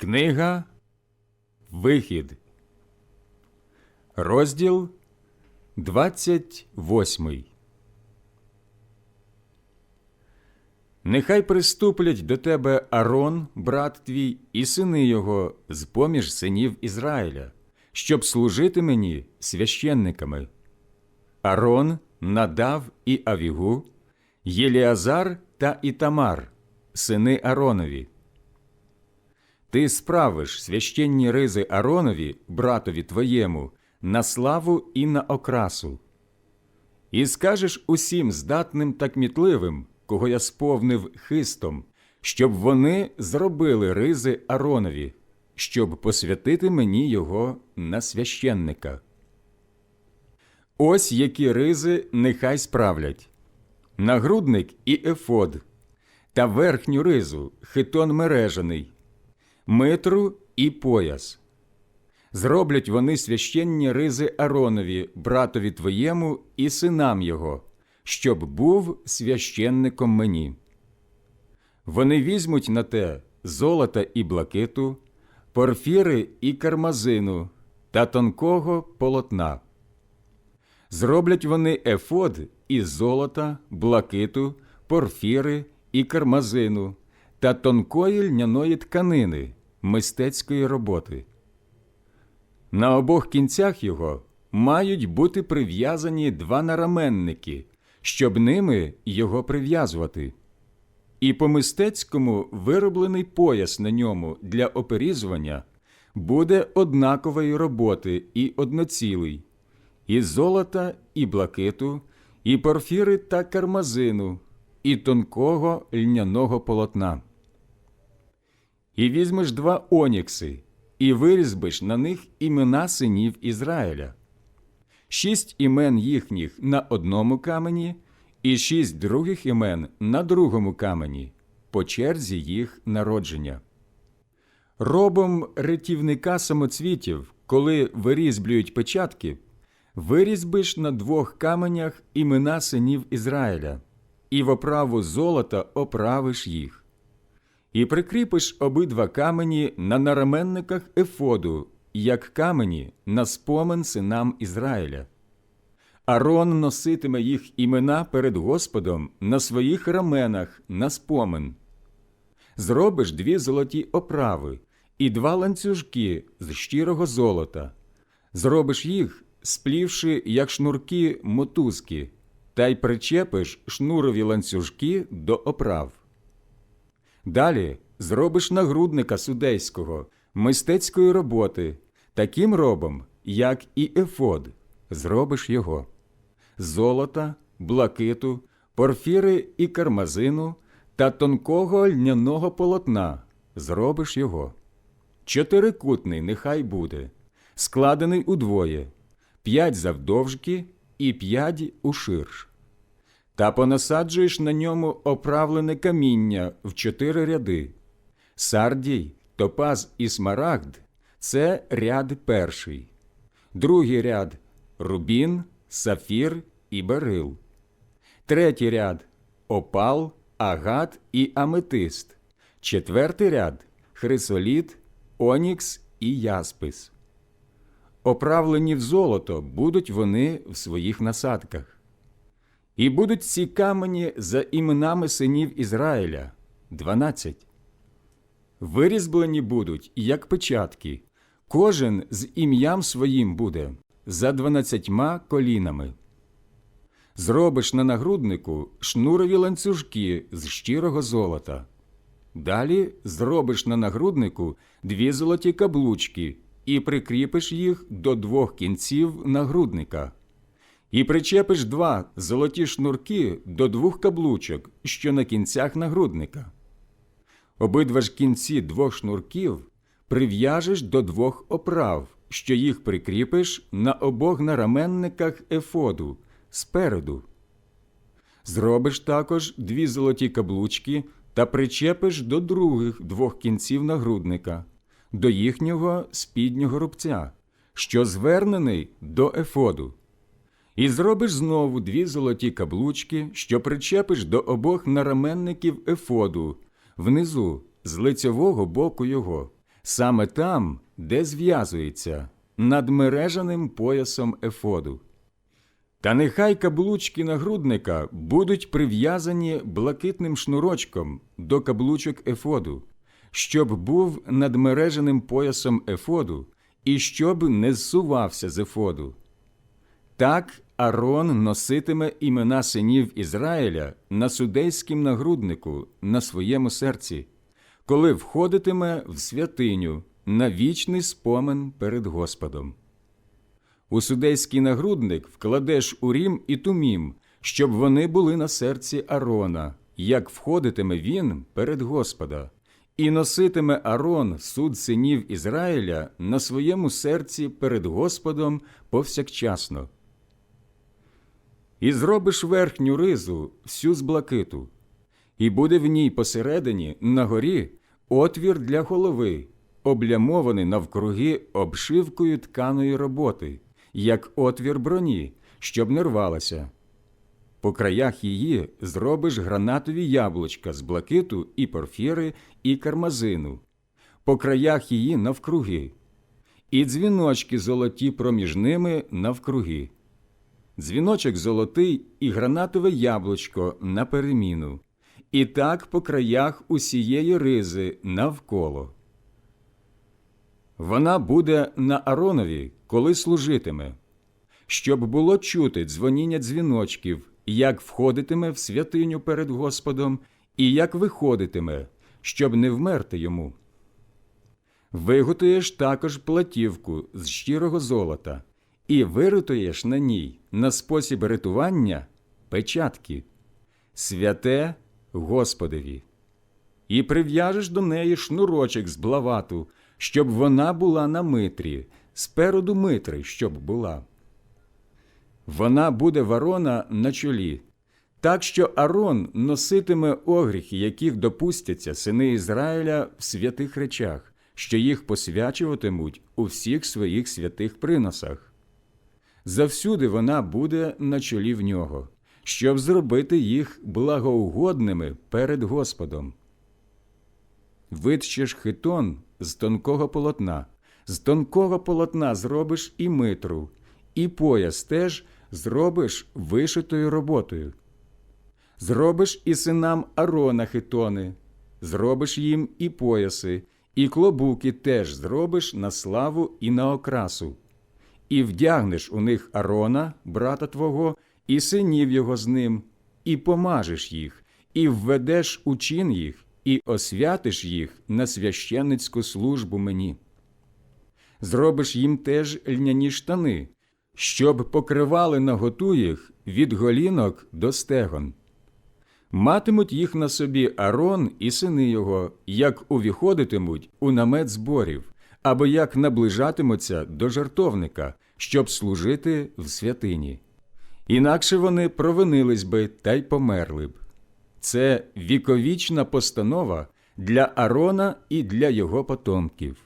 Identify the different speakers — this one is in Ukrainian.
Speaker 1: Книга Вихід, розділ 28. Нехай приступлять до тебе Арон, брат твій, і сини його з поміж синів Ізраїля, щоб служити мені священниками. Арон, Надав і Авігу, Єліазар та Ітамар, сини Аронові. Ти справиш священні ризи Аронові, братові твоєму, на славу і на окрасу. І скажеш усім здатним та кмітливим, кого я сповнив хистом, щоб вони зробили ризи Аронові, щоб посвятити мені його на священника. Ось які ризи нехай справлять нагрудник і ефод, та верхню ризу хитон мережаний, митру і пояс. Зроблять вони священні ризи Аронові, братові твоєму і синам його, щоб був священником мені. Вони візьмуть на те золота і блакиту, порфіри і кармазину та тонкого полотна. Зроблять вони ефод із золота, блакиту, порфіри і кармазину та тонкої льняної тканини мистецької роботи. На обох кінцях його мають бути прив'язані два нараменники, щоб ними його прив'язувати. І по мистецькому вироблений пояс на ньому для оперізування буде однакової роботи і одноцілий, і золота, і блакиту, і порфіри та кармазину, і тонкого льняного полотна. І візьмеш два онікси, і вирізбиш на них імена синів Ізраїля, шість імен їхніх на одному камені, і шість других імен на другому камені, по черзі їх народження. Робом ретівника самоцвітів, коли вирізблюють печатки, вирізбиш на двох каменях імена синів Ізраїля, і в оправу золота оправиш їх. І прикріпиш обидва камені на нараменниках ефоду, як камені на спомин синам Ізраїля. Арон носитиме їх імена перед Господом на своїх раменах на спомин. Зробиш дві золоті оправи і два ланцюжки з щирого золота. Зробиш їх, сплівши, як шнурки мотузки, та й причепиш шнурові ланцюжки до оправ. Далі зробиш нагрудника судейського, мистецької роботи, таким робом, як і ефод, зробиш його золота, блакиту, порфіри і кармазину та тонкого льняного полотна, зробиш його. Чотирикутний нехай буде, складений удвоє, п'ять завдовжки і п'ять уширш. Та понасаджуєш на ньому оправлене каміння в чотири ряди. Сардій, топаз і смарагд це ряд перший, другий ряд рубін, сафір і берил, третій ряд опал, агат і аметист, четвертий ряд хрисоліт, онікс і яспис. Оправлені в золото будуть вони в своїх насадках. І будуть ці камені за іменами синів Ізраїля дванадцять. Вирізблені будуть, як печатки, кожен з ім'ям своїм буде за дванадцятьма колінами. Зробиш на нагруднику шнурові ланцюжки з щирого золота. Далі зробиш на нагруднику дві золоті каблучки і прикріпиш їх до двох кінців нагрудника. І причепиш два золоті шнурки до двох каблучок, що на кінцях нагрудника. Обидва ж кінці двох шнурків прив'яжеш до двох оправ, що їх прикріпиш на обох нараменниках ефоду спереду. Зробиш також дві золоті каблучки та причепиш до других двох кінців нагрудника, до їхнього спіднього рубця, що звернений до ефоду. І зробиш знову дві золоті каблучки, що причепиш до обох нараменників ефоду, внизу, з лицевого боку його, саме там, де зв'язується, над мережаним поясом ефоду. Та нехай каблучки нагрудника будуть прив'язані блакитним шнурочком до каблучок ефоду, щоб був над мереженим поясом ефоду і щоб не зсувався з ефоду. Так Арон носитиме імена синів Ізраїля на судейськім нагруднику на своєму серці, коли входитиме в святиню на вічний спомин перед Господом. У судейський нагрудник вкладеш урім і тумім, щоб вони були на серці Арона, як входитиме він перед Господа, і носитиме Арон суд синів Ізраїля на своєму серці перед Господом повсякчасно. І зробиш верхню ризу всю з блакиту, і буде в ній посередині на горі отвір для голови, облямований навкруги обшивкою тканої роботи, як отвір броні, щоб не рвалася. По краях її зробиш гранатові яблучка з блакиту і порфіри, і кармазину, по краях її навкруги, і дзвіночки золоті проміж ними навкруги. Дзвіночок золотий і гранатове яблучко на переміну, і так по краях усієї ризи навколо. Вона буде на Аронові, коли служитиме, щоб було чути дзвоніння дзвіночків, як входитиме в святиню перед Господом, і як виходитиме, щоб не вмерти йому. Виготуєш також платівку з щирого золота і виритуєш на ній на спосіб ритування печатки, святе Господові, і прив'яжеш до неї шнурочок з блавату, щоб вона була на митрі, спереду митри, щоб була. Вона буде ворона на чолі, так що Арон носитиме огріхи, яких допустяться сини Ізраїля в святих речах, що їх посвячуватимуть у всіх своїх святих приносах. Завсюди вона буде на чолі в нього, щоб зробити їх благоугодними перед Господом. Витщеш хитон з тонкого полотна, з тонкого полотна зробиш і митру, і пояс теж зробиш вишитою роботою. Зробиш і синам Арона хитони, зробиш їм і пояси, і клобуки теж зробиш на славу і на окрасу, і вдягнеш у них Арона, брата твого, і синів його з ним, і помажеш їх, і введеш у чин їх, і освятиш їх на священницьку службу мені. Зробиш їм теж льняні штани, щоб покривали наготу їх від голінок до стегон. Матимуть їх на собі Арон і сини його, як увіходитимуть у намет зборів, або як наближатимуться до жартовника, щоб служити в святині. Інакше вони провинились би та й померли б. Це віковічна постанова для Арона і для його потомків.